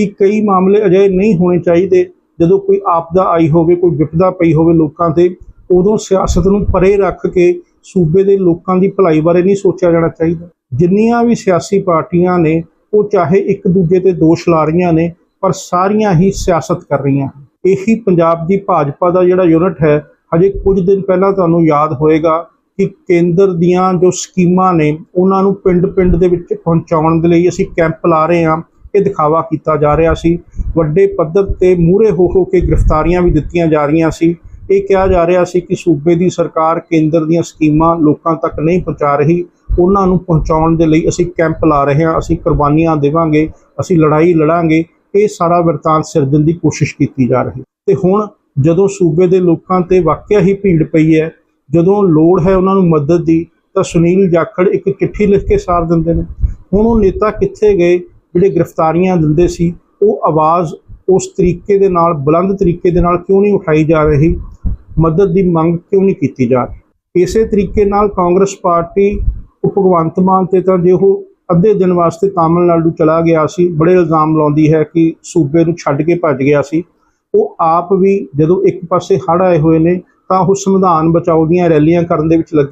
ਕਿ ਕਈ ਮਾਮਲੇ ਅਜਿਹੇ ਨਹੀਂ ਹੋਣੇ ਚਾਹੀਦੇ। ਜਦੋਂ ਕੋਈ ਆਪਦਾ ਆਈ ਹੋਵੇ, ਕੋਈ ਵਿਪਦਾ ਪਈ ਹੋਵੇ ਲੋਕਾਂ ਤੇ, ਉਦੋਂ ਸਿਆਸਤ ਨੂੰ ਪਰੇ ਰੱਖ ਕੇ ਸੂਬੇ ਦੇ ਲੋਕਾਂ ਦੀ ਭਲਾਈ ਬਾਰੇ ਨਹੀਂ ਸੋਚਿਆ ਜਾਣਾ ਚਾਹੀਦਾ। ਜਿੰਨੀਆਂ ਵੀ ਸਿਆਸੀ ਪਾਰਟੀਆਂ ਨੇ, ਉਹ ਚਾਹੇ ਇੱਕ ਦੂਜੇ ਤੇ ਦੋਸ਼ ਲਾ ਰਹੀਆਂ ਨੇ, ਪਰ ਸਾਰੀਆਂ ਹੀ ਸਿਆਸਤ ਕਰ ਰਹੀਆਂ ਹਨ। ਇਹੀ ਪੰਜਾਬ ਦੀ ਭਾਜਪਾ ਦਾ ਜਿਹੜਾ ਯੂਨਿਟ ਹੈ, ਹਜੇ ਕੁਝ ਦਿਨ ਪਹਿਲਾਂ ਤੁਹਾਨੂੰ ਯਾਦ ਹੋਏਗਾ ਕਿ ਕੇਂਦਰ ਦੀਆਂ ਜੋ ਸਕੀਮਾਂ ਨੇ, ਉਹਨਾਂ ਨੂੰ ਪਿੰਡ-ਪਿੰਡ ਦੇ ਵਿੱਚ ਪਹੁੰਚਾਉਣ ਦੇ ਲਈ ਅਸੀਂ ਕੈਂਪ ਲਾ ਰਹੇ ਹਾਂ। ਇਹ ਦਿਖਾਵਾ ਕੀਤਾ ਜਾ ਰਿਹਾ ਸੀ। ਵੱਡੇ ਪੱਧਰ ਤੇ ਮੂਹਰੇ ਹੋ ਹੋ ਕੇ ਗ੍ਰਿਫਤਾਰੀਆਂ ਵੀ ਦਿੱਤੀਆਂ ਜਾ ਰਹੀਆਂ ਸੀ। ਇਹ ਕਿਹਾ ਜਾ ਰਿਹਾ ਸੀ ਕਿ ਸੂਬੇ ਦੀ ਸਰਕਾਰ ਕੇਂਦਰ ਦੀਆਂ ਸਕੀਮਾਂ ਲੋਕਾਂ ਤੱਕ ਨਹੀਂ ਪਹੁੰਚਾ ਰਹੀ। ਉਹਨਾਂ ਨੂੰ ਪਹੁੰਚਾਉਣ ਦੇ ਲਈ ਅਸੀਂ ਕੈਂਪ ਲਾ ਰਹੇ ਹਾਂ। ਅਸੀਂ ਕੁਰਬਾਨੀਆਂ ਦੇਵਾਂਗੇ। ਅਸੀਂ ਲੜਾਈ ਲੜਾਂਗੇ। ਇਹ ਸਾਰਾ ਵਰਤਾਂਤ ਸਿਰਜਣ ਦੀ ਕੋਸ਼ਿਸ਼ ਕੀਤੀ ਜਾ ਰਹੀ। ਤੇ ਹੁਣ ਜਦੋਂ ਸੂਬੇ ਦੇ ਲੋਕਾਂ ਤੇ ਵਾਕਿਆ ਹੀ ਭੀੜ ਪਈ ਹੈ, ਜਦੋਂ ਲੋੜ ਹੈ ਉਹਨਾਂ ਨੂੰ ਮਦਦ ਦੀ, ਤਾਂ ਸੁਨੀਲ ਜਾਖੜ ਇੱਕ ਚਿੱਠੀ ਲਿਖ ਕੇ ਸਾਰ ਦਿੰਦੇ ਨੇ। ਹੁਣ ਉਹ ਨੇਤਾ ਕਿੱਥੇ ਗਏ? ਜਿਹੜੇ ਗ੍ਰਿਫਤਾਰੀਆਂ ਦਿੰਦੇ ਸੀ, ਉਹ ਆਵਾਜ਼ ਉਸ ਤਰੀਕੇ ਦੇ ਨਾਲ, ਬੁਲੰਦ ਤਰੀਕੇ ਦੇ ਨਾਲ ਕਿਉਂ ਨਹੀਂ ਉਠਾਈ ਜਾ ਰਹੀ? ਮਦਦ ਦੀ ਮੰਗ ਕਿਉਂ ਨਹੀਂ ਕੀਤੀ ਜਾ ਰਹੀ? ਇਸੇ ਤਰੀਕੇ ਨਾਲ ਕਾਂਗਰਸ ਪਾਰਟੀ ਉਹ ਭਗਵੰਤ ਮਾਨ ਤੇ ਤਾਂ ਜੇ ਉਹ ਅੱਧੇ ਦਿਨ ਵਾਸਤੇ ਤਾਮਿਲਨਾਡੂ ਚਲਾ ਗਿਆ ਸੀ, ਬੜੇ ਇਲਜ਼ਾਮ ਲਾਉਂਦੀ ਹੈ ਕਿ ਸੂਬੇ ਨੂੰ ਛੱਡ ਕੇ ਭੱਜ ਗਿਆ ਸੀ। ਉਹ ਆਪ ਵੀ ਜਦੋਂ ਇੱਕ ਪਾਸੇ ਹੜ੍ਹ ਆਏ ਹੋਏ ਨੇ, ਤਾਂ ਉਹ ਸੰਵਿਧਾਨ ਬਚਾਓ ਦੀਆਂ ਰੈਲੀਆਂ ਕਰਨ ਦੇ ਵਿੱਚ ਲੱਗੇ